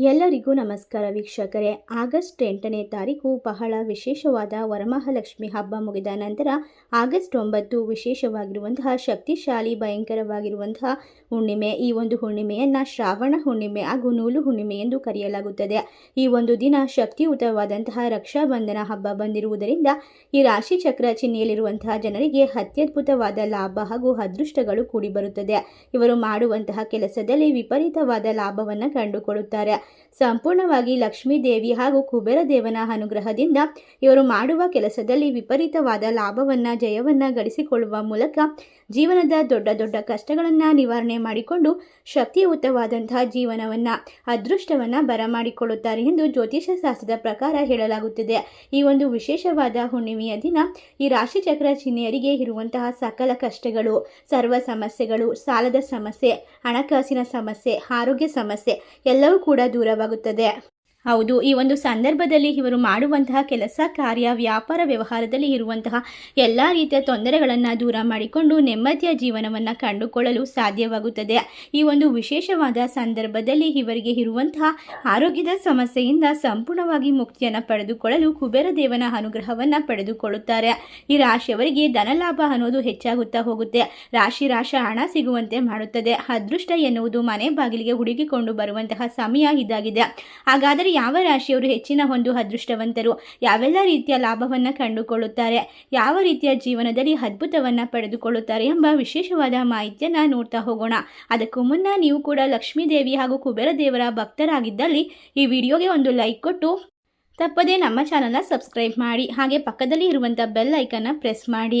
ಎಲ್ಲರಿಗೂ ನಮಸ್ಕಾರ ವೀಕ್ಷಕರೇ. ಆಗಸ್ಟ್ ಎಂಟನೇ ತಾರೀಕು ಬಹಳ ವಿಶೇಷವಾದ ವರಮಹಾಲಕ್ಷ್ಮಿ ಹಬ್ಬ ಮುಗಿದ ನಂತರ ಆಗಸ್ಟ್ ಒಂಬತ್ತು ವಿಶೇಷವಾಗಿರುವಂತಹ ಶಕ್ತಿಶಾಲಿ ಭಯಂಕರವಾಗಿರುವಂತಹ ಹುಣ್ಣಿಮೆ, ಈ ಒಂದು ಹುಣ್ಣಿಮೆಯನ್ನು ಶ್ರಾವಣ ಹುಣ್ಣಿಮೆ ಹಾಗೂ ನೂಲು ಹುಣ್ಣಿಮೆ ಎಂದು ಕರೆಯಲಾಗುತ್ತದೆ. ಈ ಒಂದು ದಿನ ಶಕ್ತಿಯುತವಾದಂತಹ ರಕ್ಷಾಬಂಧನ ಹಬ್ಬ ಬಂದಿರುವುದರಿಂದ ಈ ರಾಶಿ ಚಕ್ರ ಚಿಹ್ನೆಯಲ್ಲಿರುವಂತಹ ಜನರಿಗೆ ಅತ್ಯದ್ಭುತವಾದ ಲಾಭ ಹಾಗೂ ಅದೃಷ್ಟಗಳು ಕೂಡಿಬರುತ್ತದೆ. ಇವರು ಮಾಡುವಂತಹ ಕೆಲಸದಲ್ಲಿ ವಿಪರೀತವಾದ ಲಾಭವನ್ನು ಕಂಡುಕೊಳ್ಳುತ್ತಾರೆ. ಸಂಪೂರ್ಣವಾಗಿ ಲಕ್ಷ್ಮೀ ದೇವಿ ಹಾಗೂ ಕುಬೇರ ದೇವನ ಅನುಗ್ರಹದಿಂದ ಇವರು ಮಾಡುವ ಕೆಲಸದಲ್ಲಿ ವಿಪರೀತವಾದ ಲಾಭವನ್ನ, ಜಯವನ್ನ ಗಳಿಸಿಕೊಳ್ಳುವ ಮೂಲಕ ಜೀವನದ ದೊಡ್ಡ ದೊಡ್ಡ ಕಷ್ಟಗಳನ್ನು ನಿವಾರಣೆ ಮಾಡಿಕೊಂಡು ಶಕ್ತಿಯುತವಾದಂತಹ ಜೀವನವನ್ನ, ಅದೃಷ್ಟವನ್ನ ಬರಮಾಡಿಕೊಳ್ಳುತ್ತಾರೆ ಎಂದು ಜ್ಯೋತಿಷ ಶಾಸ್ತ್ರದ ಪ್ರಕಾರ ಹೇಳಲಾಗುತ್ತಿದೆ. ಈ ಒಂದು ವಿಶೇಷವಾದ ಹುಣ್ಣಿಮೆಯ ದಿನ ಈ ರಾಶಿಚಕ್ರ ಚಿಹ್ನೆಯರಿಗೆ ಇರುವಂತಹ ಸಕಲ ಕಷ್ಟಗಳು, ಸರ್ವ ಸಮಸ್ಯೆಗಳು, ಸಾಲದ ಸಮಸ್ಯೆ, ಹಣಕಾಸಿನ ಸಮಸ್ಯೆ, ಆರೋಗ್ಯ ಸಮಸ್ಯೆ ಎಲ್ಲವೂ ಕೂಡ ದೂರವಾಗುತ್ತದೆ ಹೌದು, ಈ ಒಂದು ಸಂದರ್ಭದಲ್ಲಿ ಇವರು ಮಾಡುವಂತಹ ಕೆಲಸ, ಕಾರ್ಯ, ವ್ಯಾಪಾರ ವ್ಯವಹಾರದಲ್ಲಿ ಇರುವಂತಹ ಎಲ್ಲ ರೀತಿಯ ತೊಂದರೆಗಳನ್ನು ದೂರ ಮಾಡಿಕೊಂಡು ನೆಮ್ಮದಿಯ ಜೀವನವನ್ನು ಕಂಡುಕೊಳ್ಳಲು ಸಾಧ್ಯವಾಗುತ್ತದೆ. ಈ ಒಂದು ವಿಶೇಷವಾದ ಸಂದರ್ಭದಲ್ಲಿ ಇವರಿಗೆ ಇರುವಂತಹ ಆರೋಗ್ಯದ ಸಮಸ್ಯೆಯಿಂದ ಸಂಪೂರ್ಣವಾಗಿ ಮುಕ್ತಿಯನ್ನು ಪಡೆದುಕೊಳ್ಳಲು ಕುಬೇರ ದೇವನ ಅನುಗ್ರಹವನ್ನು ಪಡೆದುಕೊಳ್ಳುತ್ತಾರೆ. ಈ ರಾಶಿಯವರಿಗೆ ಧನಲಾಭ ಅನ್ನೋದು ಹೆಚ್ಚಾಗುತ್ತಾ ಹೋಗುತ್ತೆ. ರಾಶಿ ರಾಶ ಹಣ ಸಿಗುವಂತೆ ಮಾಡುತ್ತದೆ. ಅದೃಷ್ಟ ಎನ್ನುವುದು ಮನೆ ಬಾಗಿಲಿಗೆ ಹುಡುಕಿಕೊಂಡು ಬರುವಂತಹ ಸಮಯ ಇದಾಗಿದೆ. ಹಾಗಾದರೆ ಯಾವ ರಾಶಿಯವರು ಹೆಚ್ಚಿನ ಒಂದು ಅದೃಷ್ಟವಂತರು? ಯಾವೆಲ್ಲ ರೀತಿಯ ಲಾಭವನ್ನು ಕಂಡುಕೊಳ್ಳುತ್ತಾರೆ? ಯಾವ ರೀತಿಯ ಜೀವನದಲ್ಲಿ ಅದ್ಭುತವನ್ನು ಪಡೆದುಕೊಳ್ಳುತ್ತಾರೆ ಎಂಬ ವಿಶೇಷವಾದ ಮಾಹಿತಿಯನ್ನು ನೋಡ್ತಾ ಹೋಗೋಣ. ಅದಕ್ಕೂ ಮುನ್ನ ನೀವು ಕೂಡ ಲಕ್ಷ್ಮೀ ದೇವಿ ಹಾಗೂ ಕುಬೇರ ದೇವರ ಭಕ್ತರಾಗಿದ್ದಲ್ಲಿ ಈ ವಿಡಿಯೋಗೆ ಒಂದು ಲೈಕ್ ಕೊಟ್ಟು ತಪ್ಪದೇ ನಮ್ಮ ಚಾನಲ್ನ ಸಬ್ಸ್ಕ್ರೈಬ್ ಮಾಡಿ ಹಾಗೆ ಪಕ್ಕದಲ್ಲಿ ಇರುವಂಥ ಬೆಲ್ ಐಕನ್ನ ಪ್ರೆಸ್ ಮಾಡಿ.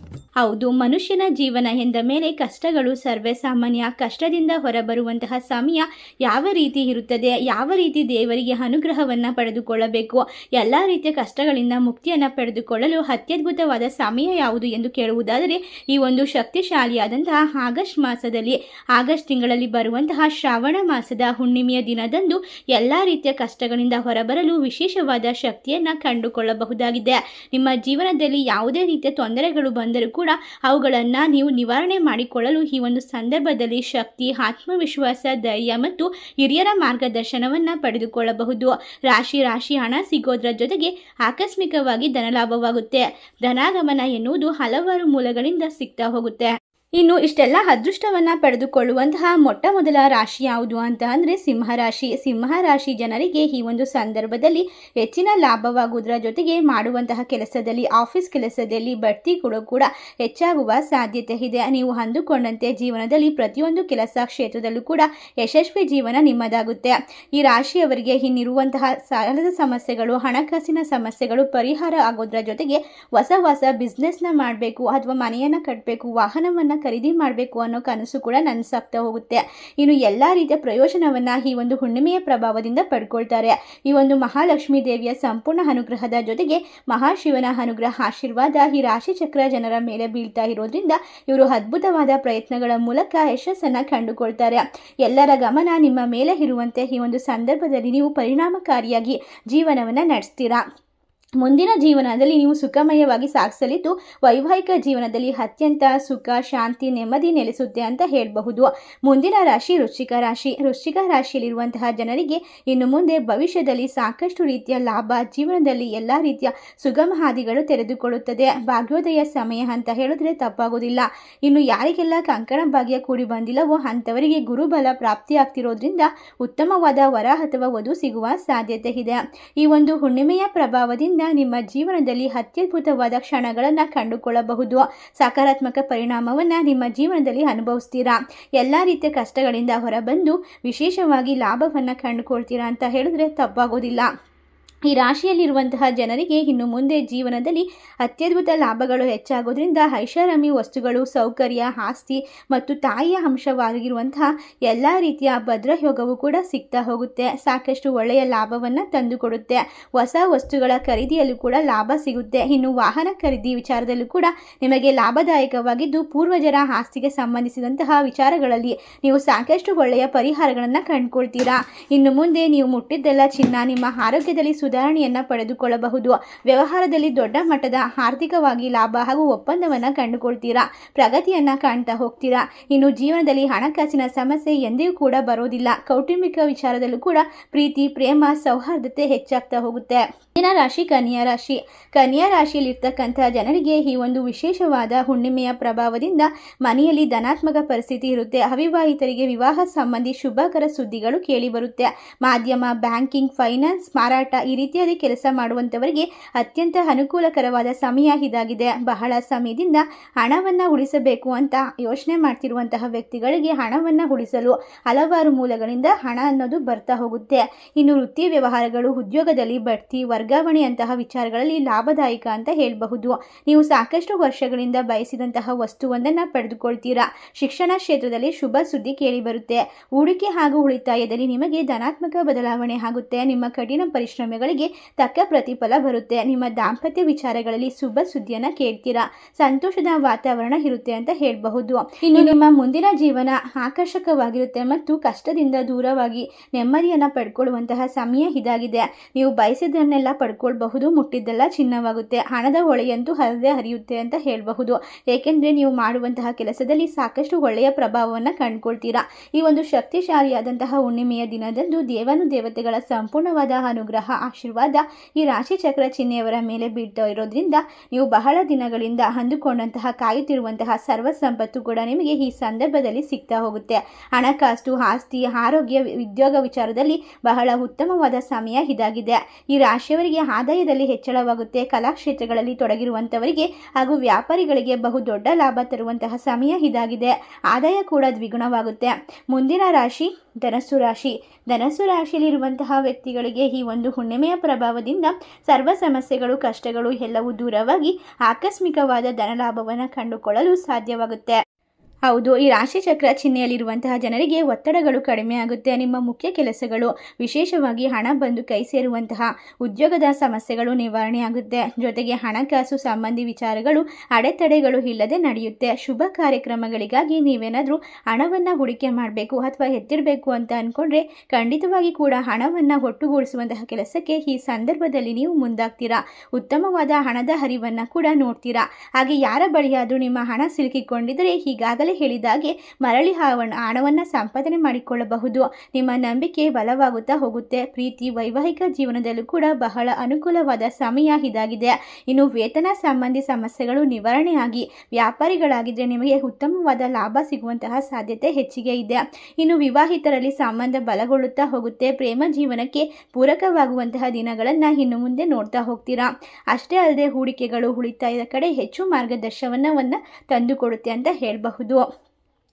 ಹೌದು, ಮನುಷ್ಯನ ಜೀವನ ಎಂದ ಮೇಲೆ ಕಷ್ಟಗಳು ಸರ್ವೇ ಸಾಮಾನ್ಯ. ಕಷ್ಟದಿಂದ ಹೊರಬರುವಂತಹ ಸಮಯ ಯಾವ ರೀತಿ ಇರುತ್ತದೆ? ಯಾವ ರೀತಿ ದೇವರಿಗೆ ಅನುಗ್ರಹವನ್ನು ಪಡೆದುಕೊಳ್ಳಬೇಕು? ಎಲ್ಲ ರೀತಿಯ ಕಷ್ಟಗಳಿಂದ ಮುಕ್ತಿಯನ್ನು ಪಡೆದುಕೊಳ್ಳಲು ಅತ್ಯದ್ಭುತವಾದ ಸಮಯ ಯಾವುದು ಎಂದು ಕೇಳುವುದಾದರೆ, ಈ ಒಂದು ಶಕ್ತಿಶಾಲಿಯಾದಂತಹ ಆಗಸ್ಟ್ ಮಾಸದಲ್ಲಿ. ಆಗಸ್ಟ್ ತಿಂಗಳಲ್ಲಿ ಬರುವಂತಹ ಶ್ರಾವಣ ಮಾಸದ ಹುಣ್ಣಿಮೆಯ ದಿನದಂದು ಎಲ್ಲ ರೀತಿಯ ಕಷ್ಟಗಳಿಂದ ಹೊರಬರಲು ವಿಶೇಷವಾದ ಶಕ್ತಿಯನ್ನು ಕಂಡುಕೊಳ್ಳಬಹುದಾಗಿದೆ. ನಿಮ್ಮ ಜೀವನದಲ್ಲಿ ಯಾವುದೇ ರೀತಿಯ ತೊಂದರೆಗಳು ಬಂದರೂ ಕೂಡ ಅವುಗಳನ್ನು ನೀವು ನಿವಾರಣೆ ಮಾಡಿಕೊಳ್ಳಲು ಈ ಒಂದು ಸಂದರ್ಭದಲ್ಲಿ ಶಕ್ತಿ, ಆತ್ಮವಿಶ್ವಾಸ, ಧೈರ್ಯ ಮತ್ತು ಹಿರಿಯರ ಮಾರ್ಗದರ್ಶನವನ್ನು ಪಡೆದುಕೊಳ್ಳಬಹುದು. ರಾಶಿ ರಾಶಿ ಹಣ ಸಿಗೋದ್ರ ಜೊತೆಗೆ ಆಕಸ್ಮಿಕವಾಗಿ ಧನಲಾಭವಾಗುತ್ತೆ. ಧನಾಗಮನ ಎನ್ನುವುದು ಹಲವಾರು ಮೂಲಗಳಿಂದ ಸಿಗ್ತಾ ಹೋಗುತ್ತೆ. ಇನ್ನು ಇಷ್ಟೆಲ್ಲ ಅದೃಷ್ಟವನ್ನು ಪಡೆದುಕೊಳ್ಳುವಂತಹ ಮೊಟ್ಟ ಮೊದಲ ರಾಶಿ ಯಾವುದು ಅಂತ ಅಂದರೆ ಸಿಂಹರಾಶಿ ಸಿಂಹರಾಶಿ ಜನರಿಗೆ ಈ ಒಂದು ಸಂದರ್ಭದಲ್ಲಿ ಹೆಚ್ಚಿನ ಲಾಭವಾಗುವುದರ ಜೊತೆಗೆ ಮಾಡುವಂತಹ ಕೆಲಸದಲ್ಲಿ, ಆಫೀಸ್ ಕೆಲಸದಲ್ಲಿ ಬಡ್ತಿ ಕೂಡ ಕೂಡ ಹೆಚ್ಚಾಗುವ ಸಾಧ್ಯತೆ ಇದೆ. ನೀವು ಅಂದುಕೊಂಡಂತೆ ಜೀವನದಲ್ಲಿ ಪ್ರತಿಯೊಂದು ಕೆಲಸ ಕ್ಷೇತ್ರದಲ್ಲೂ ಕೂಡ ಯಶಸ್ವಿ ಜೀವನ ನಿಮ್ಮದಾಗುತ್ತೆ. ಈ ರಾಶಿಯವರಿಗೆ ಇನ್ನಿರುವಂತಹ ಸಾಲದ ಸಮಸ್ಯೆಗಳು, ಹಣಕಾಸಿನ ಸಮಸ್ಯೆಗಳು, ಪರಿಹಾರ ಆಗೋದ್ರ ಜೊತೆಗೆ ಹೊಸ ಹೊಸ ಬಿಸ್ನೆಸ್ನ ಮಾಡಬೇಕು, ಅಥವಾ ಮನೆಯನ್ನು ಕಟ್ಟಬೇಕು ವಾಹನವನ್ನು ಖರೀದಿ ಮಾಡಬೇಕು ಅನ್ನೋ ಕನಸು ಕೂಡ ನನಸಾಗ್ತಾ ಹೋಗುತ್ತೆ. ಇನ್ನು ಎಲ್ಲ ರೀತಿಯ ಪ್ರಯೋಜನವನ್ನು ಈ ಒಂದು ಹುಣ್ಣಿಮೆಯ ಪ್ರಭಾವದಿಂದ ಪಡ್ಕೊಳ್ತಾರೆ. ಈ ಒಂದು ಮಹಾಲಕ್ಷ್ಮೀ ದೇವಿಯ ಸಂಪೂರ್ಣ ಅನುಗ್ರಹದ ಜೊತೆಗೆ ಮಹಾಶಿವನ ಅನುಗ್ರಹ ಆಶೀರ್ವಾದ ಈ ರಾಶಿ ಚಕ್ರ ಜನರ ಮೇಲೆ ಬೀಳ್ತಾ ಇರೋದ್ರಿಂದ ಇವರು ಅದ್ಭುತವಾದ ಪ್ರಯತ್ನಗಳ ಮೂಲಕ ಯಶಸ್ಸನ್ನು ಕಂಡುಕೊಳ್ತಾರೆ. ಎಲ್ಲರ ಗಮನ ನಿಮ್ಮ ಮೇಲೆ ಇರುವಂತೆ ಈ ಒಂದು ಸಂದರ್ಭದಲ್ಲಿ ನೀವು ಪರಿಣಾಮಕಾರಿಯಾಗಿ ಜೀವನವನ್ನು ನಡೆಸ್ತೀರಾ? ಮುಂದಿನ ಜೀವನದಲ್ಲಿ ನೀವು ಸುಖಮಯವಾಗಿ ಸಾಗಿಸಲಿದ್ದು ವೈವಾಹಿಕ ಜೀವನದಲ್ಲಿ ಅತ್ಯಂತ ಸುಖ, ಶಾಂತಿ, ನೆಮ್ಮದಿ ನೆಲೆಸುತ್ತೆ ಅಂತ ಹೇಳಬಹುದು. ಮುಂದಿನ ರಾಶಿ ವೃಶ್ಚಿಕ ರಾಶಿ. ವೃಶ್ಚಿಕ ರಾಶಿಯಲ್ಲಿರುವಂತಹ ಜನರಿಗೆ ಇನ್ನು ಮುಂದೆ ಭವಿಷ್ಯದಲ್ಲಿ ಸಾಕಷ್ಟು ರೀತಿಯ ಲಾಭ, ಜೀವನದಲ್ಲಿ ಎಲ್ಲ ರೀತಿಯ ಸುಗಮ ಹಾದಿಗಳು ತೆರೆದುಕೊಳ್ಳುತ್ತದೆ. ಭಾಗ್ಯೋದಯ ಸಮಯ ಅಂತ ಹೇಳಿದ್ರೆ ತಪ್ಪಾಗೋದಿಲ್ಲ. ಇನ್ನು ಯಾರಿಗೆಲ್ಲ ಕಂಕಣ ಭಾಗ್ಯ ಕೂಡಿ ಬಂದಿಲ್ಲವೋ ಅಂಥವರಿಗೆ ಗುರುಬಲ ಪ್ರಾಪ್ತಿಯಾಗ್ತಿರೋದ್ರಿಂದ ಉತ್ತಮವಾದ ವರ ಅಥವಾ ವಧು ಸಿಗುವ ಸಾಧ್ಯತೆ ಇದೆ. ಈ ಒಂದು ಹುಣ್ಣಿಮೆಯ ಪ್ರಭಾವದಿಂದ ಪ್ರಭಾವದಿಂದ ನಿಮ್ಮ ಜೀವನದಲ್ಲಿ ಅತ್ಯದ್ಭುತವಾದ ಕ್ಷಣಗಳನ್ನು ಕಂಡುಕೊಳ್ಳಬಹುದು. ಸಕಾರಾತ್ಮಕ ಪರಿಣಾಮವನ್ನು ನಿಮ್ಮ ಜೀವನದಲ್ಲಿ ಅನುಭವಿಸ್ತೀರಾ? ಎಲ್ಲ ರೀತಿಯ ಕಷ್ಟಗಳಿಂದ ಹೊರಬಂದು ವಿಶೇಷವಾಗಿ ಲಾಭವನ್ನು ಕಂಡುಕೊಳ್ತೀರಾ ಅಂತ ಹೇಳಿದ್ರೆ ತಪ್ಪಾಗೋದಿಲ್ಲ. ಈ ರಾಶಿಯಲ್ಲಿರುವಂತಹ ಜನರಿಗೆ ಇನ್ನು ಮುಂದೆ ಜೀವನದಲ್ಲಿ ಅತ್ಯದ್ಭುತ ಲಾಭಗಳು ಹೆಚ್ಚಾಗೋದ್ರಿಂದ ಐಷಾರಾಮಿ ವಸ್ತುಗಳು, ಸೌಕರ್ಯ, ಆಸ್ತಿ ಮತ್ತು ತಾಯಿಯ ಅಂಶವಾಗಿರುವಂತಹ ಎಲ್ಲ ರೀತಿಯ ಭದ್ರಯೋಗವು ಕೂಡ ಸಿಗ್ತಾ ಹೋಗುತ್ತೆ. ಸಾಕಷ್ಟು ಒಳ್ಳೆಯ ಲಾಭವನ್ನು ತಂದುಕೊಡುತ್ತೆ. ಹೊಸ ವಸ್ತುಗಳ ಖರೀದಿಯಲ್ಲೂ ಕೂಡ ಲಾಭ ಸಿಗುತ್ತೆ. ಇನ್ನು ವಾಹನ ಖರೀದಿ ವಿಚಾರದಲ್ಲೂ ಕೂಡ ನಿಮಗೆ ಲಾಭದಾಯಕವಾಗಿದ್ದು, ಪೂರ್ವಜರ ಆಸ್ತಿಗೆ ಸಂಬಂಧಿಸಿದಂತಹ ವಿಚಾರಗಳಲ್ಲಿ ನೀವು ಸಾಕಷ್ಟು ಒಳ್ಳೆಯ ಪರಿಹಾರಗಳನ್ನು ಕಂಡುಕೊಳ್ತೀರಾ. ಇನ್ನು ಮುಂದೆ ನೀವು ಮುಟ್ಟಿದ್ದೆಲ್ಲ ಚಿನ್ನ ನಿಮ್ಮ ಆರೋಗ್ಯದಲ್ಲಿ ಸುಧಾರಣೆಯನ್ನು ಪಡೆದುಕೊಳ್ಳಬಹುದು. ವ್ಯವಹಾರದಲ್ಲಿ ದೊಡ್ಡ ಮಟ್ಟದ ಆರ್ಥಿಕವಾಗಿ ಲಾಭ ಹಾಗೂ ಒಪ್ಪಂದವನ್ನು ಕಂಡುಕೊಳ್ತೀರಾ? ಪ್ರಗತಿಯನ್ನು ಕಾಣ್ತಾ ಹೋಗ್ತೀರಾ? ಇನ್ನು ಜೀವನದಲ್ಲಿ ಹಣಕಾಸಿನ ಸಮಸ್ಯೆ ಎಂದಿಗೂ ಕೂಡ ಬರೋದಿಲ್ಲ. ಕೌಟುಂಬಿಕ ವಿಚಾರದಲ್ಲೂ ಕೂಡ ಪ್ರೀತಿ, ಪ್ರೇಮ, ಸೌಹಾರ್ದತೆ ಹೆಚ್ಚಾಗ್ತಾ ಹೋಗುತ್ತೆ. ಇನ್ನ ರಾಶಿ, ಕನ್ಯಾ ರಾಶಿ. ಕನ್ಯಾ ರಾಶಿಯಲ್ಲಿರ್ತಕ್ಕಂಥ ಜನರಿಗೆ ಈ ಒಂದು ವಿಶೇಷವಾದ ಹುಣ್ಣಿಮೆಯ ಪ್ರಭಾವದಿಂದ ಮನೆಯಲ್ಲಿ ಧನಾತ್ಮಕ ಪರಿಸ್ಥಿತಿ ಇರುತ್ತೆ. ಅವಿವಾಹಿತರಿಗೆ ವಿವಾಹ ಸಂಬಂಧಿ ಶುಭಕರ ಸುದ್ದಿಗಳು ಕೇಳಿಬರುತ್ತೆ ಮಾಧ್ಯಮ, ಬ್ಯಾಂಕಿಂಗ್, ಫೈನಾನ್ಸ್, ಮಾರಾಟ ಈ ರೀತಿಯಾಗಿ ಕೆಲಸ ಮಾಡುವಂಥವರಿಗೆ ಅತ್ಯಂತ ಅನುಕೂಲಕರವಾದ ಸಮಯ ಇದಾಗಿದೆ. ಬಹಳ ಸಮಯದಿಂದ ಹಣವನ್ನು ಉಳಿಸಬೇಕು ಅಂತ ಯೋಚನೆ ಮಾಡ್ತಿರುವಂತಹ ವ್ಯಕ್ತಿಗಳಿಗೆ ಹಣವನ್ನು ಉಳಿಸಲು ಹಲವಾರು ಮೂಲಗಳಿಂದ ಹಣ ಅನ್ನೋದು ಬರ್ತಾ ಹೋಗುತ್ತೆ. ಇನ್ನು ವೃತ್ತಿ ವ್ಯವಹಾರಗಳು, ಉದ್ಯೋಗದಲ್ಲಿ ಬಡ್ತಿ, ವರ್ಗಾವಣೆಯಂತಹ ವಿಚಾರಗಳಲ್ಲಿ ಲಾಭದಾಯಕ ಅಂತ ಹೇಳಬಹುದು. ನೀವು ಸಾಕಷ್ಟು ವರ್ಷಗಳಿಂದ ಬಯಸಿದಂತಹ ವಸ್ತುವೊಂದನ್ನು ಪಡೆದುಕೊಳ್ತೀರಾ? ಶಿಕ್ಷಣ ಕ್ಷೇತ್ರದಲ್ಲಿ ಶುಭ ಸುದ್ದಿ ಕೇಳಿಬರುತ್ತೆ. ಹೂಡಿಕೆ ಹಾಗೂ ಉಳಿತಾಯದಲ್ಲಿ ನಿಮಗೆ ಧನಾತ್ಮಕ ಬದಲಾವಣೆ ಆಗುತ್ತೆ. ನಿಮ್ಮ ಕಠಿಣ ಪರಿಶ್ರಮಗಳಿಗೆ ತಕ್ಕ ಪ್ರತಿಫಲ ಬರುತ್ತೆ. ನಿಮ್ಮ ದಾಂಪತ್ಯ ವಿಚಾರಗಳಲ್ಲಿ ಶುಭ ಸುದ್ದಿಯನ್ನು ಕೇಳ್ತೀರಾ? ಸಂತೋಷದ ವಾತಾವರಣ ಇರುತ್ತೆ ಅಂತ ಹೇಳಬಹುದು. ಇನ್ನು ನಿಮ್ಮ ಮುಂದಿನ ಜೀವನ ಆಕರ್ಷಕವಾಗಿರುತ್ತೆ ಮತ್ತು ಕಷ್ಟದಿಂದ ದೂರವಾಗಿ ನೆಮ್ಮದಿಯನ್ನು ಪಡ್ಕೊಳ್ಳುವಂತಹ ಸಮಯ ಇದಾಗಿದೆ. ನೀವು ಬಯಸಿದ್ದನ್ನೆಲ್ಲ ಪಡ್ಕೊಳ್ಬಹುದು, ಮುಟ್ಟಿದ್ದೆಲ್ಲ ಚಿನ್ನವಾಗುತ್ತೆ. ಹಣದ ಹೊಳೆಯಂತೂ ಹರಿದೇ ಹರಿಯುತ್ತೆ ಅಂತ ಹೇಳಬಹುದು. ಏಕೆಂದರೆ ನೀವು ಮಾಡುವಂತಹ ಕೆಲಸದಲ್ಲಿ ಸಾಕಷ್ಟು ಒಳ್ಳೆಯ ಪ್ರಭಾವವನ್ನು ಕಂಡುಕೊಳ್ತೀರಾ. ಈ ಒಂದು ಶಕ್ತಿಶಾಲಿಯಾದಂತಹ ಹುಣ್ಣಿಮೆಯ ದಿನದಂದು ದೇವನು ದೇವತೆಗಳ ಸಂಪೂರ್ಣವಾದ ಅನುಗ್ರಹ ಆಶೀರ್ವಾದ ಈ ರಾಶಿ ಚಕ್ರ ಚಿಹ್ನೆಯವರ ಮೇಲೆ ಬೀಳ್ತಾ ಇರೋದ್ರಿಂದ ನೀವು ಬಹಳ ದಿನಗಳಿಂದ ಅಂದುಕೊಂಡಂತಹ ಕಾಯುತ್ತಿರುವಂತಹ ಸರ್ವ ಸಂಪತ್ತು ಕೂಡ ನಿಮಗೆ ಈ ಸಂದರ್ಭದಲ್ಲಿ ಸಿಗ್ತಾ ಹೋಗುತ್ತೆ. ಹಣಕಾಸು, ಆಸ್ತಿ, ಆರೋಗ್ಯ ಉದ್ಯೋಗ ವಿಚಾರದಲ್ಲಿ ಬಹಳ ಉತ್ತಮವಾದ ಸಮಯ ಇದಾಗಿದೆ. ಈ ರಾಶಿಯವರಿಗೆ ಆದಾಯದಲ್ಲಿ ಹೆಚ್ಚಳವಾಗುತ್ತೆ. ಕಲಾಕ್ಷೇತ್ರಗಳಲ್ಲಿ ತೊಡಗಿರುವಂತವರಿಗೆ ಹಾಗೂ ವ್ಯಾಪಾರಿಗಳಿಗೆ ಬಹುದೊಡ್ಡ ಲಾಭ ತರುವಂತಹ ಸಮಯ ಇದಾಗಿದೆ. ಆದಾಯ ಕೂಡ ದ್ವಿಗುಣವಾಗುತ್ತೆ. ಮುಂದಿನ ರಾಶಿ ಧನಸ್ಸು ರಾಶಿ. ಧನಸ್ಸು ರಾಶಿಯಲ್ಲಿರುವಂತಹ ವ್ಯಕ್ತಿಗಳಿಗೆ ಈ ಒಂದು ಹುಣ್ಣಿಮೆಯ ಪ್ರಭಾವದಿಂದ ಸರ್ವ ಸಮಸ್ಯೆಗಳು ಕಷ್ಟಗಳು ಎಲ್ಲವೂ ದೂರವಾಗಿ ಆಕಸ್ಮಿಕವಾದ ಧನಲಾಭವನ್ನು ಕಂಡುಕೊಳ್ಳಲು ಸಾಧ್ಯವಾಗುತ್ತೆ. ಹೌದು, ಈ ರಾಶಿಚಕ್ರ ಚಿಹ್ನೆಯಲ್ಲಿರುವಂತಹ ಜನರಿಗೆ ಒತ್ತಡಗಳು ಕಡಿಮೆ ಆಗುತ್ತೆ. ನಿಮ್ಮ ಮುಖ್ಯ ಕೆಲಸಗಳು, ವಿಶೇಷವಾಗಿ ಹಣ ಬಂದು ಕೈ ಸೇರುವಂತಹ ಉದ್ಯೋಗದ ಸಮಸ್ಯೆಗಳು ನಿವಾರಣೆ ಆಗುತ್ತೆ. ಜೊತೆಗೆ ಹಣಕಾಸು ಸಂಬಂಧಿ ವಿಚಾರಗಳು, ಅಡೆತಡೆಗಳು ಇಲ್ಲದೆ ನಡೆಯುತ್ತೆ. ಶುಭ ಕಾರ್ಯಕ್ರಮಗಳಿಗಾಗಿ ನೀವೇನಾದರೂ ಹಣವನ್ನು ಹೂಡಿಕೆ ಮಾಡಬೇಕು ಅಥವಾ ಎತ್ತಿಡಬೇಕು ಅಂತ ಅಂದ್ಕೊಂಡ್ರೆ ಖಂಡಿತವಾಗಿ ಕೂಡ ಹಣವನ್ನು ಒಟ್ಟುಗೂಡಿಸುವಂತಹ ಕೆಲಸಕ್ಕೆ ಈ ಸಂದರ್ಭದಲ್ಲಿ ನೀವು ಮುಂದಾಗ್ತೀರಾ? ಉತ್ತಮವಾದ ಹಣದ ಹರಿವನ್ನು ಕೂಡ ನೋಡ್ತೀರಾ? ಹಾಗೆ ಯಾರ ಬಳಿಯಾದರೂ ನಿಮ್ಮ ಹಣ ಸಿಲುಕಿಕೊಂಡಿದ್ದರೆ ಈಗಾಗಲೇ ಹೇಳಿದಾಗೆ ಮರಳಿ ಹಣ ಹಣವನ್ನು ಸಂಪಾದನೆ ಮಾಡಿಕೊಳ್ಳಬಹುದು. ನಿಮ್ಮ ನಂಬಿಕೆ ಬಲವಾಗುತ್ತಾ ಹೋಗುತ್ತೆ. ಪ್ರೀತಿ ವೈವಾಹಿಕ ಜೀವನದಲ್ಲೂ ಕೂಡ ಬಹಳ ಅನುಕೂಲವಾದ ಸಮಯ ಇದಾಗಿದೆ. ಇನ್ನು ವೇತನ ಸಂಬಂಧಿ ಸಮಸ್ಯೆಗಳು ನಿವಾರಣೆಯಾಗಿ ವ್ಯಾಪಾರಿಗಳಾಗಿದ್ದರೆ ನಿಮಗೆ ಉತ್ತಮವಾದ ಲಾಭ ಸಿಗುವಂತಹ ಸಾಧ್ಯತೆ ಹೆಚ್ಚಿಗೆ ಇದೆ. ಇನ್ನು ವಿವಾಹಿತರಲ್ಲಿ ಸಂಬಂಧ ಬಲಗೊಳ್ಳುತ್ತಾ ಹೋಗುತ್ತೆ. ಪ್ರೇಮ ಜೀವನಕ್ಕೆ ಪೂರಕವಾಗುವಂತಹ ದಿನಗಳನ್ನು ಇನ್ನು ಮುಂದೆ ನೋಡ್ತಾ ಹೋಗ್ತೀರಾ? ಅಷ್ಟೇ ಅಲ್ಲದೆ ಹೂಡಿಕೆಗಳು ಉಳಿತಾಯದ ಕಡೆ ಹೆಚ್ಚು ಮಾರ್ಗದರ್ಶನವನ್ನು ತಂದುಕೊಡುತ್ತೆ ಅಂತ ಹೇಳಬಹುದು. போவோம்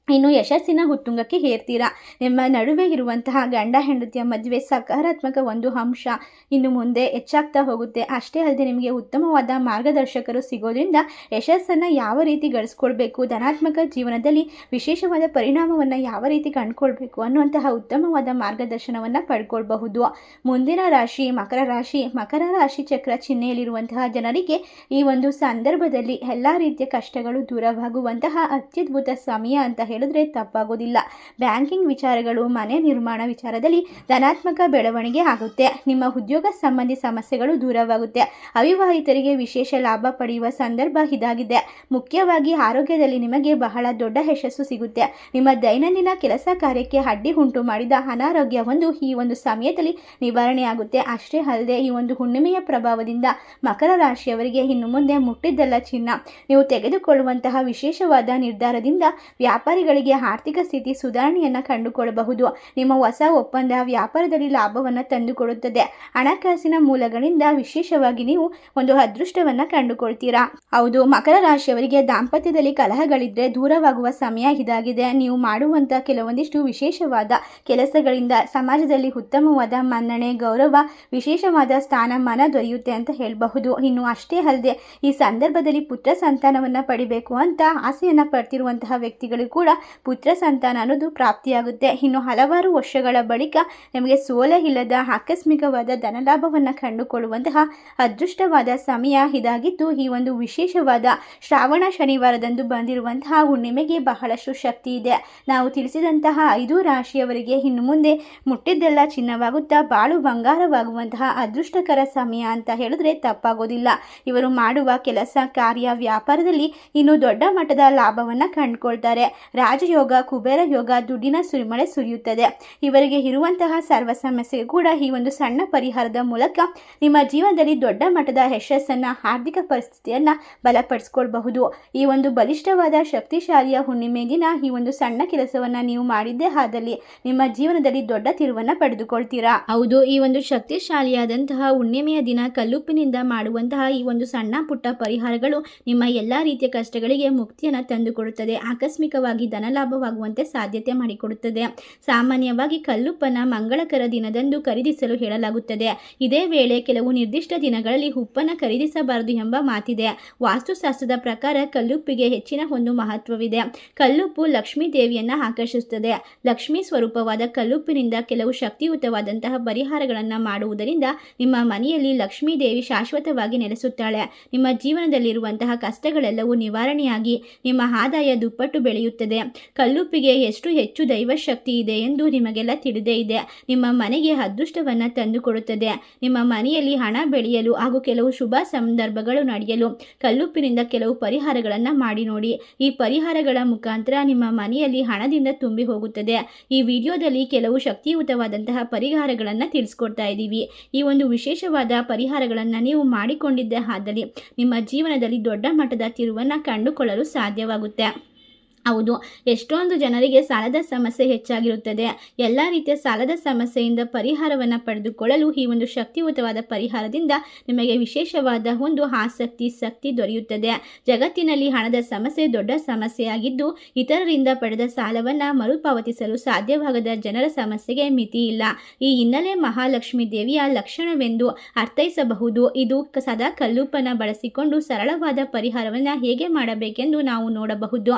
ಇನ್ನು ಯಶಸ್ಸಿನ ಹುತ್ತುಂಗಕ್ಕೆ ಹೇರ್ತೀರಾ ನಿಮ್ಮ ನಡುವೆ ಇರುವಂತಹ ಗಂಡ ಹೆಂಡತಿಯ ಮದುವೆ ಸಕಾರಾತ್ಮಕ ಒಂದು ಅಂಶ ಇನ್ನು ಮುಂದೆ ಹೆಚ್ಚಾಗ್ತಾ ಹೋಗುತ್ತೆ. ಅಷ್ಟೇ ಅಲ್ಲದೆ ನಿಮಗೆ ಉತ್ತಮವಾದ ಮಾರ್ಗದರ್ಶಕರು ಸಿಗೋದ್ರಿಂದ ಯಶಸ್ಸನ್ನು ಯಾವ ರೀತಿ ಗಳಿಸ್ಕೊಳ್ಬೇಕು, ಧನಾತ್ಮಕ ಜೀವನದಲ್ಲಿ ವಿಶೇಷವಾದ ಪರಿಣಾಮವನ್ನು ಯಾವ ರೀತಿ ಕಂಡುಕೊಳ್ಬೇಕು ಅನ್ನುವಂತಹ ಉತ್ತಮವಾದ ಮಾರ್ಗದರ್ಶನವನ್ನು ಪಡ್ಕೊಳ್ಬಹುದು. ಮುಂದಿನ ರಾಶಿ ಮಕರ ರಾಶಿ. ಮಕರ ರಾಶಿ ಚಕ್ರ ಚಿಹ್ನೆಯಲ್ಲಿರುವಂತಹ ಜನರಿಗೆ ಈ ಒಂದು ಸಂದರ್ಭದಲ್ಲಿ ಎಲ್ಲ ರೀತಿಯ ಕಷ್ಟಗಳು ದೂರವಾಗುವಂತಹ ಅತ್ಯದ್ಭುತ ಸಮಯ ಅಂತ ಹೇಳಿದ್ರೆ ತಪ್ಪಾಗೋದಿಲ್ಲ. ಬ್ಯಾಂಕಿಂಗ್ ವಿಚಾರಗಳು, ಮನೆ ನಿರ್ಮಾಣ ವಿಚಾರದಲ್ಲಿ ಧನಾತ್ಮಕ ಬೆಳವಣಿಗೆ ಆಗುತ್ತೆ. ನಿಮ್ಮ ಉದ್ಯೋಗ ಸಂಬಂಧಿ ಸಮಸ್ಯೆಗಳು ದೂರವಾಗುತ್ತೆ. ಅವಿವಾಹಿತರಿಗೆ ವಿಶೇಷ ಲಾಭ ಪಡೆಯುವ ಸಂದರ್ಭ ಇದಾಗಿದೆ. ಮುಖ್ಯವಾಗಿ ಆರೋಗ್ಯದಲ್ಲಿ ನಿಮಗೆ ಬಹಳ ದೊಡ್ಡ ಯಶಸ್ಸು ಸಿಗುತ್ತೆ. ನಿಮ್ಮ ದೈನಂದಿನ ಕೆಲಸ ಕಾರ್ಯಕ್ಕೆ ಅಡ್ಡಿ ಉಂಟು ಮಾಡಿದ ಅನಾರೋಗ್ಯ ಒಂದು ಈ ಒಂದು ಸಮಯದಲ್ಲಿ ನಿವಾರಣೆ ಆಗುತ್ತೆ. ಅಷ್ಟೇ ಅಲ್ಲದೆ ಈ ಒಂದು ಹುಣ್ಣಿಮೆಯ ಪ್ರಭಾವದಿಂದ ಮಕರ ರಾಶಿಯವರಿಗೆ ಇನ್ನು ಮುಂದೆ ಮುಟ್ಟಿದ್ದಲ್ಲ ಚಿನ್ನ. ನೀವು ತೆಗೆದುಕೊಳ್ಳುವಂತಹ ವಿಶೇಷವಾದ ನಿರ್ಧಾರದಿಂದ ವ್ಯಾಪಾರಿಗಳ ಸಮಸ್ಯೆಗಳಿಗೆ ಆರ್ಥಿಕ ಸ್ಥಿತಿ ಸುಧಾರಣೆಯನ್ನು ಕಂಡುಕೊಳ್ಳಬಹುದು ನಿಮ್ಮ ಹೊಸ ಒಪ್ಪಂದ ವ್ಯಾಪಾರದಲ್ಲಿ ಲಾಭವನ್ನು ತಂದುಕೊಡುತ್ತದೆ. ಹಣಕಾಸಿನ ಮೂಲಗಳಿಂದ ವಿಶೇಷವಾಗಿ ನೀವು ಒಂದು ಅದೃಷ್ಟವನ್ನು ಕಂಡುಕೊಳ್ತೀರಾ? ಹೌದು, ಮಕರ ರಾಶಿಯವರಿಗೆ ದಾಂಪತ್ಯದಲ್ಲಿ ಕಲಹಗಳಿದ್ರೆ ದೂರವಾಗುವ ಸಮಯ ಇದಾಗಿದೆ. ನೀವು ಮಾಡುವಂಥ ಕೆಲವೊಂದಿಷ್ಟು ವಿಶೇಷವಾದ ಕೆಲಸಗಳಿಂದ ಸಮಾಜದಲ್ಲಿ ಉತ್ತಮವಾದ ಮನ್ನಣೆ, ಗೌರವ, ವಿಶೇಷವಾದ ಸ್ಥಾನಮಾನ ದೊರೆಯುತ್ತೆ ಅಂತ ಹೇಳಬಹುದು. ಇನ್ನು ಅಷ್ಟೇ ಅಲ್ಲದೆ ಈ ಸಂದರ್ಭದಲ್ಲಿ ಪುತ್ರ ಸಂತಾನವನ್ನು ಪಡಿಬೇಕು ಅಂತ ಆಸೆಯನ್ನು ಪಡ್ತಿರುವಂತಹ ವ್ಯಕ್ತಿಗಳು ಕೂಡ ಪುತ್ರ ಸಂತಾನ ಅನ್ನೋದು ಪ್ರಾಪ್ತಿಯಾಗುತ್ತೆ. ಇನ್ನು ಹಲವಾರು ವರ್ಷಗಳ ಬಳಿಕ ನಿಮಗೆ ಸೋಲ ಇಲ್ಲದ ಆಕಸ್ಮಿಕವಾದ ಧನಲಾಭವನ್ನು ಕಂಡುಕೊಳ್ಳುವಂತಹ ಅದೃಷ್ಟವಾದ ಸಮಯ ಇದಾಗಿದ್ದು, ಈ ಒಂದು ವಿಶೇಷವಾದ ಶ್ರಾವಣ ಶನಿವಾರದಂದು ಬಂದಿರುವಂತಹ ಹುಣ್ಣಿಮೆಗೆ ಬಹಳಷ್ಟು ಶಕ್ತಿ ಇದೆ. ನಾವು ತಿಳಿಸಿದಂತಹ ಐದು ರಾಶಿಯವರಿಗೆ ಇನ್ನು ಮುಂದೆ ಮುಟ್ಟಿದ್ದೆಲ್ಲ ಚಿನ್ನವಾಗುತ್ತಾ, ಬಾಳು ಬಂಗಾರವಾಗುವಂತಹ ಅದೃಷ್ಟಕರ ಸಮಯ ಅಂತ ಹೇಳಿದ್ರೆ ತಪ್ಪಾಗೋದಿಲ್ಲ. ಇವರು ಮಾಡುವ ಕೆಲಸ, ಕಾರ್ಯ ವ್ಯಾಪಾರದಲ್ಲಿ ಇನ್ನು ದೊಡ್ಡ ಮಟ್ಟದ ಲಾಭವನ್ನು ಕಂಡುಕೊಳ್ತಾರೆ. ರಾಜಯೋಗ ಕುಬೇರ ಯೋಗ ದುಡ್ಡಿನ ಸುರಿಮಳೆ ಸುರಿಯುತ್ತದೆ. ಇವರಿಗೆ ಇರುವಂತಹ ಸರ್ವ ಸಮಸ್ಯೆಗೆ ಕೂಡ ಈ ಒಂದು ಸಣ್ಣ ಪರಿಹಾರದ ಮೂಲಕ ನಿಮ್ಮ ಜೀವನದಲ್ಲಿ ದೊಡ್ಡ ಮಟ್ಟದ ಯಶಸ್ಸನ್ನು, ಆರ್ಥಿಕ ಪರಿಸ್ಥಿತಿಯನ್ನು ಬಲಪಡಿಸ್ಕೊಳ್ಬಹುದು. ಈ ಒಂದು ಬಲಿಷ್ಠವಾದ, ಶಕ್ತಿಶಾಲಿಯ ಹುಣ್ಣಿಮೆ ದಿನ ಈ ಒಂದು ಸಣ್ಣ ಕೆಲಸವನ್ನು ನೀವು ಮಾಡಿದ್ದೇ ಆದಲ್ಲಿ ನಿಮ್ಮ ಜೀವನದಲ್ಲಿ ದೊಡ್ಡ ತಿರುವನ್ನು ಪಡೆದುಕೊಳ್ತೀರಾ? ಹೌದು, ಈ ಒಂದು ಶಕ್ತಿಶಾಲಿಯಾದಂತಹ ಹುಣ್ಣಿಮೆಯ ದಿನ ಕಲ್ಲುಪ್ಪಿನಿಂದ ಮಾಡುವಂತಹ ಈ ಒಂದು ಸಣ್ಣ ಪುಟ್ಟ ಪರಿಹಾರಗಳು ನಿಮ್ಮ ಎಲ್ಲ ರೀತಿಯ ಕಷ್ಟಗಳಿಗೆ ಮುಕ್ತಿಯನ್ನು ತಂದುಕೊಡುತ್ತದೆ. ಆಕಸ್ಮಿಕವಾಗಿ ಧನಲಾಭವಾಗುವಂತೆ ಸಾಧ್ಯತೆ ಮಾಡಿಕೊಡುತ್ತದೆ. ಸಾಮಾನ್ಯವಾಗಿ ಕಲ್ಲುಪ್ಪನ ಮಂಗಳಕರ ದಿನದಂದು ಖರೀದಿಸಲು ಹೇಳಲಾಗುತ್ತದೆ. ಇದೇ ವೇಳೆ ಕೆಲವು ನಿರ್ದಿಷ್ಟ ದಿನಗಳಲ್ಲಿ ಉಪ್ಪನ್ನ ಖರೀದಿಸಬಾರದು ಎಂಬ ಮಾತಿದೆ. ವಾಸ್ತುಶಾಸ್ತ್ರದ ಪ್ರಕಾರ ಕಲ್ಲುಪ್ಪಿಗೆ ಹೆಚ್ಚಿನ ಒಂದು ಮಹತ್ವವಿದೆ. ಕಲ್ಲುಪ್ಪು ಲಕ್ಷ್ಮೀ ದೇವಿಯನ್ನು ಆಕರ್ಷಿಸುತ್ತದೆ. ಲಕ್ಷ್ಮೀ ಸ್ವರೂಪವಾದ ಕಲ್ಲುಪ್ಪಿನಿಂದ ಕೆಲವು ಶಕ್ತಿಯುತವಾದಂತಹ ಪರಿಹಾರಗಳನ್ನು ಮಾಡುವುದರಿಂದ ನಿಮ್ಮ ಮನೆಯಲ್ಲಿ ಲಕ್ಷ್ಮೀ ದೇವಿ ಶಾಶ್ವತವಾಗಿ ನೆಲೆಸುತ್ತಾಳೆ. ನಿಮ್ಮ ಜೀವನದಲ್ಲಿರುವಂತಹ ಕಷ್ಟಗಳೆಲ್ಲವೂ ನಿವಾರಣೆಯಾಗಿ ನಿಮ್ಮ ಆದಾಯ ದುಪ್ಪಟ್ಟು ಬೆಳೆಯುತ್ತದೆ. ಕಲ್ಲುಪ್ಪಿಗೆ ಎಷ್ಟು ಹೆಚ್ಚು ದೈವಶಕ್ತಿ ಇದೆ ಎಂದು ನಿಮಗೆಲ್ಲ ತಿಳಿದೇ ಇದೆ. ನಿಮ್ಮ ಮನೆಗೆ ಅದೃಷ್ಟವನ್ನು ತಂದುಕೊಡುತ್ತದೆ. ನಿಮ್ಮ ಮನೆಯಲ್ಲಿ ಹಣ ಬೆಳೆಯಲು ಹಾಗೂ ಕೆಲವು ಶುಭ ಸಂದರ್ಭಗಳು ನಡೆಯಲು ಕಲ್ಲುಪ್ಪಿನಿಂದ ಕೆಲವು ಪರಿಹಾರಗಳನ್ನು ಮಾಡಿ ನೋಡಿ. ಈ ಪರಿಹಾರಗಳ ಮುಖಾಂತರ ನಿಮ್ಮ ಮನೆಯಲ್ಲಿ ಹಣದಿಂದ ತುಂಬಿ ಹೋಗುತ್ತದೆ. ಈ ವಿಡಿಯೋದಲ್ಲಿ ಕೆಲವು ಶಕ್ತಿಯುತವಾದಂತಹ ಪರಿಹಾರಗಳನ್ನು ತಿಳಿಸ್ಕೊಡ್ತಾ ಇದ್ದೀವಿ. ಈ ಒಂದು ವಿಶೇಷವಾದ ಪರಿಹಾರಗಳನ್ನು ನೀವು ಮಾಡಿಕೊಂಡಿದ್ದೆ ಆದಲ್ಲಿ ನಿಮ್ಮ ಜೀವನದಲ್ಲಿ ದೊಡ್ಡ ಮಟ್ಟದ ತಿರುವನ್ನು ಕಂಡುಕೊಳ್ಳಲು ಸಾಧ್ಯವಾಗುತ್ತೆ. ಹೌದು, ಎಷ್ಟೊಂದು ಜನರಿಗೆ ಸಾಲದ ಸಮಸ್ಯೆ ಹೆಚ್ಚಾಗಿರುತ್ತದೆ. ಎಲ್ಲ ರೀತಿಯ ಸಾಲದ ಸಮಸ್ಯೆಯಿಂದ ಪರಿಹಾರವನ್ನು ಪಡೆದುಕೊಳ್ಳಲು ಈ ಒಂದು ಶಕ್ತಿಯುತವಾದ ಪರಿಹಾರದಿಂದ ನಿಮಗೆ ವಿಶೇಷವಾದ ಒಂದು ಆಸಕ್ತಿ, ಶಕ್ತಿ ದೊರೆಯುತ್ತದೆ. ಜಗತ್ತಿನಲ್ಲಿ ಹಣದ ಸಮಸ್ಯೆ ದೊಡ್ಡ ಸಮಸ್ಯೆಯಾಗಿದ್ದು, ಇತರರಿಂದ ಪಡೆದ ಸಾಲವನ್ನು ಮರುಪಾವತಿಸಲು ಸಾಧ್ಯವಾಗದ ಜನರ ಸಮಸ್ಯೆಗೆ ಮಿತಿ ಇಲ್ಲ. ಈ ಹಿನ್ನೆಲೆ ಮಹಾಲಕ್ಷ್ಮಿ ದೇವಿಯ ಲಕ್ಷಣವೆಂದು ಅರ್ಥೈಸಬಹುದು. ಇದು ಸದಾ ಕಲ್ಲುಪ್ಪನ್ನು ಬಳಸಿಕೊಂಡು ಸರಳವಾದ ಪರಿಹಾರವನ್ನು ಹೇಗೆ ಮಾಡಬೇಕೆಂದು ನಾವು ನೋಡಬಹುದು.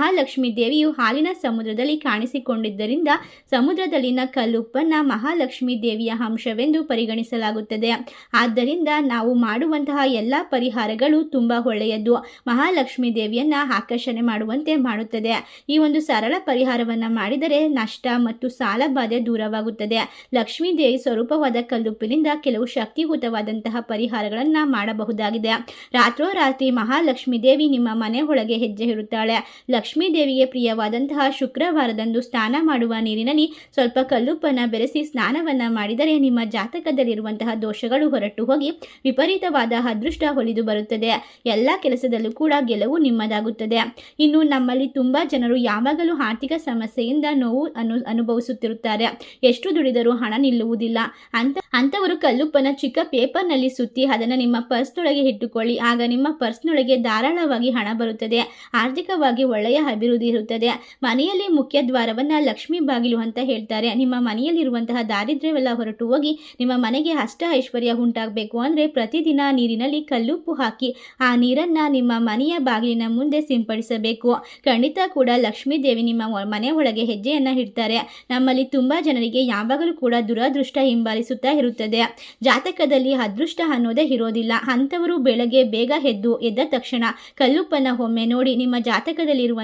ಮಹಾಲಕ್ಷ್ಮಿ ದೇವಿಯು ಹಾಲಿನ ಸಮುದ್ರದಲ್ಲಿ ಕಾಣಿಸಿಕೊಂಡಿದ್ದರಿಂದ ಸಮುದ್ರದಲ್ಲಿನ ಕಲ್ಲುಪ್ಪನ್ನ ಮಹಾಲಕ್ಷ್ಮಿ ದೇವಿಯ ಅಂಶವೆಂದು ಪರಿಗಣಿಸಲಾಗುತ್ತದೆ. ಆದ್ದರಿಂದ ನಾವು ಮಾಡುವಂತಹ ಎಲ್ಲ ಪರಿಹಾರಗಳು ತುಂಬ ಒಳ್ಳೆಯದು ಮಹಾಲಕ್ಷ್ಮಿ ದೇವಿಯನ್ನ ಆಕರ್ಷಣೆ ಮಾಡುವಂತೆ ಮಾಡುತ್ತದೆ. ಈ ಒಂದು ಸರಳ ಪರಿಹಾರವನ್ನು ಮಾಡಿದರೆ ನಷ್ಟ ಮತ್ತು ಸಾಲ ಬಾಧೆ ದೂರವಾಗುತ್ತದೆ. ಲಕ್ಷ್ಮೀ ದೇವಿ ಸ್ವರೂಪವಾದ ಕಲ್ಲುಪ್ಪಿನಿಂದ ಕೆಲವು ಶಕ್ತಿಯುತವಾದಂತಹ ಪರಿಹಾರಗಳನ್ನು ಮಾಡಬಹುದಾಗಿದೆ. ರಾತ್ರೋರಾತ್ರಿ ಮಹಾಲಕ್ಷ್ಮೀ ದೇವಿ ನಿಮ್ಮ ಮನೆ ಒಳಗೆ ಹೆಜ್ಜೆ ಇರುತ್ತಾಳೆ ಲಕ್ಷ್ಮೀ ದೇವಿಗೆ ಪ್ರಿಯವಾದಂತಹ ಶುಕ್ರವಾರದಂದು ಸ್ನಾನ ಮಾಡುವ ನೀರಿನಲ್ಲಿ ಸ್ವಲ್ಪ ಕಲ್ಲುಪ್ಪನ್ನು ಬೆರೆಸಿ ಸ್ನಾನವನ್ನು ಮಾಡಿದರೆ ನಿಮ್ಮ ಜಾತಕದಲ್ಲಿರುವಂತಹ ದೋಷಗಳು ಹೊರಟು ಹೋಗಿ ವಿಪರೀತವಾದ ಅದೃಷ್ಟ ಹೊಲಿದು ಬರುತ್ತದೆ. ಎಲ್ಲ ಕೆಲಸದಲ್ಲೂ ಕೂಡ ಗೆಲುವು ನಿಮ್ಮದಾಗುತ್ತದೆ. ಇನ್ನು ನಮ್ಮಲ್ಲಿ ತುಂಬ ಜನರು ಯಾವಾಗಲೂ ಆರ್ಥಿಕ ಸಮಸ್ಯೆಯಿಂದ ನೋವು ಅನು, ಅನುಭವಿಸುತ್ತಿರುತ್ತಾರೆ. ಎಷ್ಟು ದುಡಿದರೂ ಹಣ ನಿಲ್ಲುವುದಿಲ್ಲ. ಅಂತ, ಅಂಥವರು ಕಲ್ಲುಪ್ಪನ ಚಿಕ್ಕ ಪೇಪರ್ನಲ್ಲಿ ಸುತ್ತಿ ಅದನ್ನು ನಿಮ್ಮ ಪರ್ಸ್ನೊಳಗೆ ಇಟ್ಟುಕೊಳ್ಳಿ. ಆಗ ನಿಮ್ಮ ಪರ್ಸ್ನೊಳಗೆ ಧಾರಾಳವಾಗಿ ಹಣ ಬರುತ್ತದೆ. ಆರ್ಥಿಕವಾಗಿ ಒಳ್ಳೆಯ ಅಭಿವೃದ್ಧಿ ಇರುತ್ತದೆ. ಮನೆಯಲ್ಲಿ ಮುಖ್ಯ ದ್ವಾರವನ್ನು ಲಕ್ಷ್ಮೀ ಬಾಗಿಲು ಅಂತ ಹೇಳ್ತಾರೆ. ನಿಮ್ಮ ಮನೆಯಲ್ಲಿರುವಂತಹ ದಾರಿದ್ರ್ಯವೆಲ್ಲ ಹೊರಟು ಹೋಗಿ ನಿಮ್ಮ ಮನೆಗೆ ಅಷ್ಟ ಐಶ್ವರ್ಯ ಉಂಟಾಗಬೇಕು ಅಂದರೆ ಪ್ರತಿದಿನ ನೀರಿನಲ್ಲಿ ಕಲ್ಲುಪ್ಪು ಹಾಕಿ ಆ ನೀರನ್ನು ನಿಮ್ಮ ಮನೆಯ ಬಾಗಿಲಿನ ಮುಂದೆ ಸಿಂಪಡಿಸಬೇಕು. ಖಂಡಿತ ಕೂಡ ಲಕ್ಷ್ಮೀ ದೇವಿ ನಿಮ್ಮ ಮನೆ ಒಳಗೆ ಹೆಜ್ಜೆಯನ್ನು ಇಡ್ತಾರೆ. ನಮ್ಮಲ್ಲಿ ತುಂಬ ಜನರಿಗೆ ಯಾವಾಗಲೂ ಕೂಡ ದುರದೃಷ್ಟ ಹಿಂಬಾಲಿಸುತ್ತಾ ಇರುತ್ತದೆ. ಜಾತಕದಲ್ಲಿ ಅದೃಷ್ಟ ಅನ್ನೋದೇ ಇರೋದಿಲ್ಲ. ಅಂಥವರು ಬೆಳಗ್ಗೆ ಬೇಗ ಎದ್ದು ಎದ್ದ ತಕ್ಷಣ ಕಲ್ಲುಪ್ಪನ್ನು ಒಮ್ಮೆ ನೋಡಿ ನಿಮ್ಮ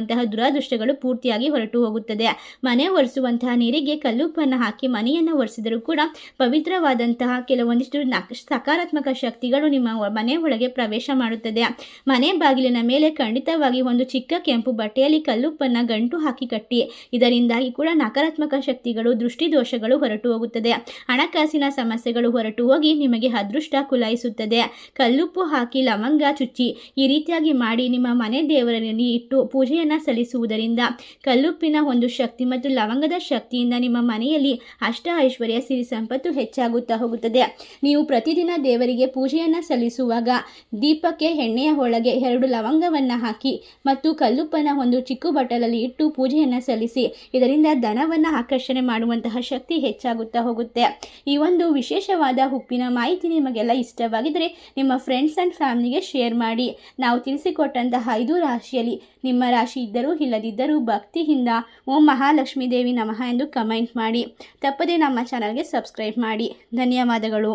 ಜಾತಕದಲ್ಲಿರುವಂತಹ ದುರಾದೃಷ್ಟಗಳು ಪೂರ್ತಿಯಾಗಿ ಹೊರಟು ಹೋಗುತ್ತದೆ. ಮನೆ ಒರೆಸುವಂತಹ ನೀರಿಗೆ ಕಲ್ಲುಪ್ಪನ್ನು ಹಾಕಿ ಮನೆಯನ್ನು ಒರೆಸಿದರೂ ಕೂಡ ಪವಿತ್ರವಾದಂತಹ ಕೆಲವೊಂದಿಷ್ಟು ಸಕಾರಾತ್ಮಕ ಶಕ್ತಿಗಳು ನಿಮ್ಮ ಮನೆ ಒಳಗೆ ಪ್ರವೇಶ ಮಾಡುತ್ತದೆ. ಮನೆ ಬಾಗಿಲಿನ ಮೇಲೆ ಖಂಡಿತವಾಗಿ ಒಂದು ಚಿಕ್ಕ ಕೆಂಪು ಬಟ್ಟೆಯಲ್ಲಿ ಕಲ್ಲುಪ್ಪನ್ನು ಗಂಟು ಹಾಕಿ ಕಟ್ಟಿ. ಇದರಿಂದಾಗಿ ಕೂಡ ನಕಾರಾತ್ಮಕ ಶಕ್ತಿಗಳು, ದೃಷ್ಟಿದೋಷಗಳು ಹೊರಟು ಹೋಗುತ್ತದೆ. ಹಣಕಾಸಿನ ಸಮಸ್ಯೆಗಳು ಹೊರಟು ಹೋಗಿ ನಿಮಗೆ ಅದೃಷ್ಟ ಕುಲಾಯಿಸುತ್ತದೆ. ಕಲ್ಲುಪ್ಪು ಹಾಕಿ ಲವಂಗ ಚುಚ್ಚಿ ಈ ರೀತಿಯಾಗಿ ಮಾಡಿ ನಿಮ್ಮ ಮನೆ ದೇವರಲ್ಲಿ ಇಟ್ಟು ಪೂಜೆಯನ್ನು ಸಲ್ಲಿಸುವುದರಿಂದ ಕಲ್ಲುಪ್ಪಿನ ಒಂದು ಶಕ್ತಿ ಮತ್ತು ಲವಂಗದ ಶಕ್ತಿಯಿಂದ ನಿಮ್ಮ ಮನೆಯಲ್ಲಿ ಅಷ್ಟ ಐಶ್ವರ್ಯ ಸಿರಿ ಸಂಪತ್ತು ಹೆಚ್ಚಾಗುತ್ತಾ ಹೋಗುತ್ತದೆ. ನೀವು ಪ್ರತಿದಿನ ದೇವರಿಗೆ ಪೂಜೆಯನ್ನು ಸಲ್ಲಿಸುವಾಗ ದೀಪಕ್ಕೆ ಎಣ್ಣೆಯ ಒಳಗೆ ಎರಡು ಲವಂಗವನ್ನು ಹಾಕಿ ಮತ್ತು ಕಲ್ಲುಪ್ಪನ ಒಂದು ಚಿಕ್ಕ ಬಟ್ಟಲಲ್ಲಿ ಇಟ್ಟು ಪೂಜೆಯನ್ನು ಸಲ್ಲಿಸಿ, ಇದರಿಂದ ಧನವನ್ನು ಆಕರ್ಷಣೆ ಮಾಡುವಂತಹ ಶಕ್ತಿ ಹೆಚ್ಚಾಗುತ್ತಾ ಹೋಗುತ್ತೆ. ಈ ಒಂದು ವಿಶೇಷವಾದ ಉಪ್ಪಿನ ಮಾಹಿತಿ ನಿಮಗೆಲ್ಲ ಇಷ್ಟವಾಗಿದ್ದರೆ ನಿಮ್ಮ ಫ್ರೆಂಡ್ಸ್ ಆ್ಯಂಡ್ ಫ್ಯಾಮಿಲಿಗೆ ಶೇರ್ ಮಾಡಿ. ನಾವು ತಿಳಿಸಿಕೊಟ್ಟಂತಹ ಐದು ರಾಶಿಯಲ್ಲಿ ನಿಮ್ಮ ರಾಶಿ ಇದ್ದರೂ ಇಲ್ಲದಿದ್ದರೂ ಭಕ್ತಿಯಿಂದ ಓಂ ಮಹಾಲಕ್ಷ್ಮೀ ದೇವಿ ನಮಃ ಎಂದು ಕಮೆಂಟ್ ಮಾಡಿ. ತಪ್ಪದೇ ನಮ್ಮ ಚಾನಲ್ಗೆ ಸಬ್ಸ್ಕ್ರೈಬ್ ಮಾಡಿ. ಧನ್ಯವಾದಗಳು.